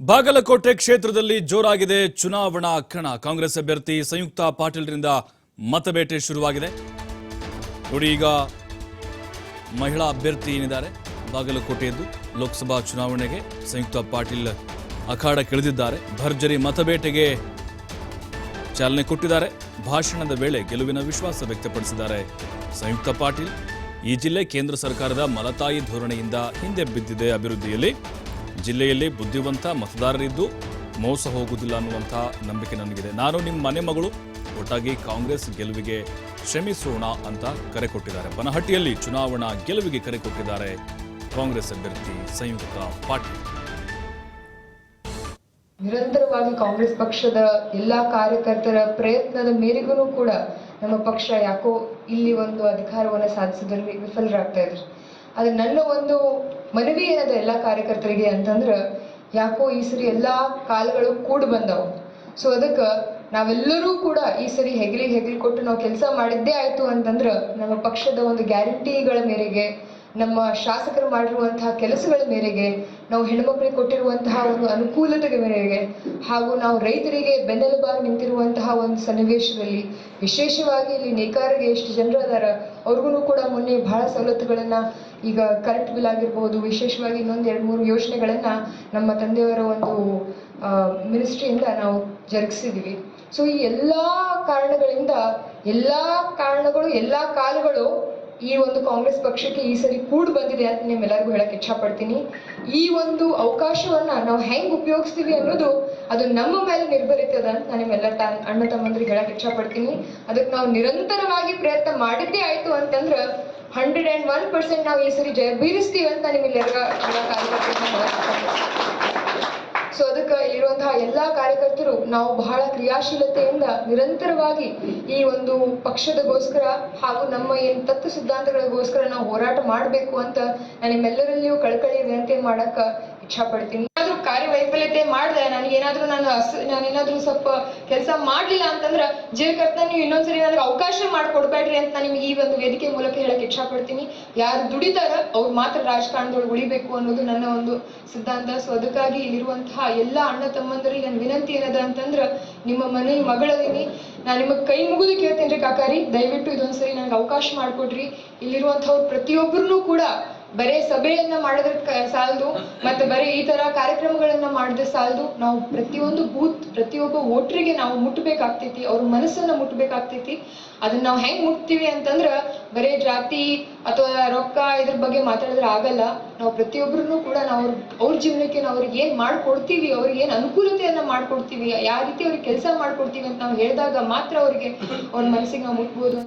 ಬಾಗಲಕೋಟೆ ಕ್ಷೇತ್ರದಲ್ಲಿ ಜೋರಾಗಿದೆ ಚುನಾವಣಾ ಕಣ. ಕಾಂಗ್ರೆಸ್ ಅಭ್ಯರ್ಥಿ ಸಂಯುಕ್ತ ಪಾಟೀಲ್ರಿಂದ ಮತಬೇಟೆ ಶುರುವಾಗಿದೆ. ನೋಡಿ ಈಗ ಮಹಿಳಾ ಅಭ್ಯರ್ಥಿ ಏನಿದ್ದಾರೆ. ಬಾಗಲಕೋಟೆಯದ್ದು ಲೋಕಸಭಾ ಚುನಾವಣೆಗೆ ಸಂಯುಕ್ತ ಪಾಟೀಲ್ ಅಖಾಡಕ್ಕಿಳಿದಿದ್ದಾರೆ ಭರ್ಜರಿ ಮತಬೇಟೆಗೆ ಚಾಲನೆ ಕೊಟ್ಟಿದ್ದಾರೆ. ಭಾಷಣದ ವೇಳೆ ಗೆಲುವಿನ ವಿಶ್ವಾಸ ವ್ಯಕ್ತಪಡಿಸಿದ್ದಾರೆ. ಸಂಯುಕ್ತ ಪಾಟೀಲ್ ಈ ಜಿಲ್ಲೆ ಕೇಂದ್ರ ಸರ್ಕಾರದ ಮಲತಾಯಿ ಧೋರಣೆಯಿಂದ ಹಿಂದೆ ಬಿದ್ದಿದೆ ಅಭಿವೃದ್ಧಿಯಲ್ಲಿ. ಜಿಲ್ಲೆಯಲ್ಲಿ ಬುದ್ಧಿವಂತ ಮತದಾರರಿದ್ದು ಮೋಸ ಹೋಗುವುದಿಲ್ಲ ಅನ್ನುವಂಥ ನಂಬಿಕೆ ನನಗಿದೆ. ನಾನು ನಿಮ್ಮ ಮನೆ ಮಗಳು, ಒಟ್ಟಾಗಿ ಕಾಂಗ್ರೆಸ್ ಗೆಲುವಿಗೆ ಶ್ರಮಿಸೋಣ ಅಂತ ಕರೆ ಕೊಟ್ಟಿದ್ದಾರೆ. ಬನಹಟ್ಟಿಯಲ್ಲಿ ಚುನಾವಣಾ ಗೆಲುವಿಗೆ ಕರೆ ಕೊಟ್ಟಿದ್ದಾರೆ ಕಾಂಗ್ರೆಸ್ ಅಭ್ಯರ್ಥಿ ಸಂಯುಕ್ತ ಪಾಟೀಲ್. ನಿರಂತರವಾಗಿ ಕಾಂಗ್ರೆಸ್ ಪಕ್ಷದ ಎಲ್ಲಾ ಕಾರ್ಯಕರ್ತರ ಪ್ರಯತ್ನದ ಮೇರೆಗೂ ಕೂಡ ನಮ್ಮ ಪಕ್ಷ ಯಾಕೋ ಇಲ್ಲಿ ಒಂದು ಅಧಿಕಾರವನ್ನು ಸಾಧಿಸೋದ್ರಲ್ಲಿ ವಿಫಲರಾಗ್ತಾ ಇದ್ರು. ಆದ್ರೆ ನನ್ನ ಒಂದು ಮನವಿ ಏನದ ಎಲ್ಲಾ ಕಾರ್ಯಕರ್ತರಿಗೆ ಅಂತಂದ್ರ ಯಾಕೋ ಈ ಸರಿ ಎಲ್ಲಾ ಕಾಲಗಳು ಕೂಡ ಬಂದವು. ಸೊ ಅದಕ್ಕೆ ನಾವೆಲ್ಲರೂ ಕೂಡ ಈ ಸರಿ ಹೆಗಲಿ ಹೆಗಲಿ ಕೊಟ್ಟು ನಾವು ಕೆಲಸ ಮಾಡಿದ್ದೇ ಆಯ್ತು ಅಂತಂದ್ರ ನಮ್ಮ ಪಕ್ಷದ ಒಂದು ಗ್ಯಾರಂಟಿಗಳ ಮೇರೆಗೆ, ನಮ್ಮ ಶಾಸಕರು ಮಾಡಿರುವಂತಹ ಕೆಲಸಗಳ ಮೇರೆಗೆ, ನಾವು ಹೆಣ್ಮಕ್ಳಿಗೆ ಕೊಟ್ಟಿರುವಂತಹ ಒಂದು ಅನುಕೂಲತೆಗಳ ಮೇರೆಗೆ, ಹಾಗೂ ನಾವು ರೈತರಿಗೆ ಬೆನ್ನೆಲುಬಾಗಿ ನಿಂತಿರುವಂತಹ ಒಂದು ಸನ್ನಿವೇಶದಲ್ಲಿ ವಿಶೇಷವಾಗಿ ಇಲ್ಲಿ ನೇಕಾರಿಗೆ ಎಷ್ಟು ಜನರು ಅದಾರ, ಅವ್ರಿಗೂ ಕೂಡ ಮೊನ್ನೆ ಬಹಳ ಸವಲತ್ತುಗಳನ್ನ ಈಗ ಕರೆಂಟ್ ಬಿಲ್ ಆಗಿರ್ಬೋದು, ವಿಶೇಷವಾಗಿ ಇನ್ನೊಂದು ಎರಡು ಮೂರು ಯೋಜನೆಗಳನ್ನು ನಮ್ಮ ತಂದೆಯವರ ಒಂದು ಮಿನಿಸ್ಟ್ರಿಯಿಂದ ನಾವು ಜರುಗಿಸಿದ್ವಿ. ಸೊ ಈ ಎಲ್ಲಾ ಕಾರಣಗಳಿಂದ ಎಲ್ಲಾ ಕಾರಣಗಳು, ಎಲ್ಲಾ ಕಾಲಗಳು ಈ ಒಂದು ಕಾಂಗ್ರೆಸ್ ಪಕ್ಷಕ್ಕೆ ಈ ಸರಿ ಕೂಡ್ ಬಂದಿದೆ ಅಂತ ನಿಮ್ಮೆಲ್ಲರಿಗೂ ಹೇಳಕ್ ಇಚ್ಛಪಡ್ತೀನಿ. ಈ ಒಂದು ಅವಕಾಶವನ್ನ ನಾವು ಹೆಂಗ್ ಉಪಯೋಗಿಸ್ತೀವಿ ಅನ್ನೋದು ಅದು ನಮ್ಮ ಮೇಲೆ ನಿರ್ಭರಿತದ ಅಂತ ನಾನು ನಿಮ್ಮೆಲ್ಲ ಅಣ್ಣ ತಮ್ಮಂದ್ರಿಗೆ ಹೇಳಕ್ ಇಚ್ಛಪಡ್ತೀನಿ. ಅದಕ್ಕೆ ನಾವು ನಿರಂತರವಾಗಿ ಪ್ರಯತ್ನ ಮಾಡಿದ್ದೇ ಆಯ್ತು ಅಂತಂದ್ರ ಹಂಡ್ರೆಡ್ ಅಂಡ್ ಒನ್ ಪರ್ಸೆಂಟ್ ನಾವು ಈ ಸರಿ ಜಯ ಬೀರಿಸ್ತೀವಿ ಅಂತ ನಿಮ್ಮೆಲ್ಲರಿಗ ಸೊ ಅದಕ್ಕೆ ಇರುವಂತಹ ಎಲ್ಲಾ ಕಾರ್ಯಕರ್ತರು ನಾವು ಬಹಳ ಕ್ರಿಯಾಶೀಲತೆಯಿಂದ ನಿರಂತರವಾಗಿ ಈ ಒಂದು ಪಕ್ಷದಗೋಸ್ಕರ ಹಾಗೂ ನಮ್ಮ ಏನ್ ತತ್ವ ಸಿದ್ಧಾಂತಗಳಿಗೋಸ್ಕರ ನಾವು ಹೋರಾಟ ಮಾಡಬೇಕು ಅಂತ ನಾನು ನಿಮ್ಮೆಲ್ಲರಲ್ಲಿಯೂ ಕಳಕಳಿ ವಿನಂತಿ ಮಾಡಕ್ಕ ಇಚ್ಛಾ ಪಡ್ತೀನಿ ಏನಾದ್ರೂ ಕಾರ್ಯವೈಫಲ್ಯತೆ ಮಾಡಿದೆ ನನಗೆ ಏನಾದ್ರೂ ನಾನು ಅಸ್- ನಾನೇನಾದ್ರೂ ಸ್ವಲ್ಪ ಕೆಲಸ ಮಾಡಲಿಲ್ಲ ಅಂತಂದ್ರ ಜೀವಕರ್ತ ನೀವು ಇನ್ನೊಂದ್ಸರಿ ನನಗೆ ಅವಕಾಶ ಮಾಡಿಕೊಡ್ಬೇಡ್ರಿ ಅಂತ ನಾನು ನಿಮ್ಗೆ ಈ ಒಂದು ವೇದಿಕೆ ಮೂಲಕ ಹೇಳಕ್ ಇಚ್ಛಾ ಪಡ್ತೀನಿ ಯಾರು ದುಡಿತಾರ ಅವ್ರು ಮಾತ್ರ ರಾಜಕಾರಣದೊಳಗೆ ಉಳಿಬೇಕು ಅನ್ನೋದು ನನ್ನ ಒಂದು ಸಿದ್ಧಾಂತ. ಸೊ ಅದಕ್ಕಾಗಿ ಇಲ್ಲಿರುವಂತಹ ಎಲ್ಲ ಅಣ್ಣ ತಮ್ಮಂದರಿಗೆ ನನ್ನ ವಿನಂತಿ ಏನದ ಅಂತಂದ್ರ ನಿಮ್ಮ ಮನೆ ಮಗಳದೀನಿ ನಾನು ನಿಮಗೆ ಕೈ ಮುಗಿದು ಕೇಳ್ತೀನಿ ರೀ ಕಾಕಾರಿ. ದಯವಿಟ್ಟು ಇದೊಂದ್ಸರಿ ನನಗೆ ಅವಕಾಶ ಮಾಡಿಕೊಡ್ರಿ ಇಲ್ಲಿರುವಂಥವ್ರು ಪ್ರತಿಯೊಬ್ಬರನ್ನೂ ಕೂಡ ಬರೇ ಸಭೆಯನ್ನ ಮಾಡಿದ್ರೆ ಸಾಲದು. ಮತ್ತೆ ಬರೀ ಈ ತರ ಕಾರ್ಯಕ್ರಮಗಳನ್ನ ಮಾಡಿದ್ರೆ ಸಾಲದು. ನಾವು ಪ್ರತಿಯೊಂದು ಬೂತ್, ಪ್ರತಿಯೊಬ್ಬ ವೋಟ್ರಿಗೆ ನಾವು ಮುಟ್ಟಬೇಕಾಗ್ತೈತಿ ಅವ್ರ ಮನಸ್ಸನ್ನ ಮುಟ್ಟಬೇಕಾಗ್ತೈತಿ ಅದನ್ನ ನಾವು ಹೆಂಗ್ ಮುಟ್ತೀವಿ ಅಂತಂದ್ರ ಬರೇ ಜಾತಿ ಅಥವಾ ರೊಕ್ಕ ಇದ್ರ ಬಗ್ಗೆ ಮಾತಾಡಿದ್ರೆ ಆಗಲ್ಲ. ನಾವು ಪ್ರತಿಯೊಬ್ಬರನ್ನು ಕೂಡ ನಾವು ಅವ್ರ ಅವ್ರ ಜೀವನಕ್ಕೆ ನಾವು ಅವ್ರಿಗೆ ಏನ್ ಮಾಡ್ಕೊಡ್ತೀವಿ, ಅವ್ರಿಗೆ ಏನು ಅನುಕೂಲತೆಯನ್ನ ಮಾಡ್ಕೊಡ್ತೀವಿ ಯಾವ ರೀತಿ ಅವ್ರಿಗೆ ಕೆಲಸ ಮಾಡ್ಕೊಡ್ತೀವಿ ಅಂತ ನಾವು ಹೇಳಿದಾಗ ಮಾತ್ರ ಅವ್ರಿಗೆ ಅವ್ರ ಮನಸ್ಸಿಗೆ ನಾವು ಮುಟ್ಬೋದು.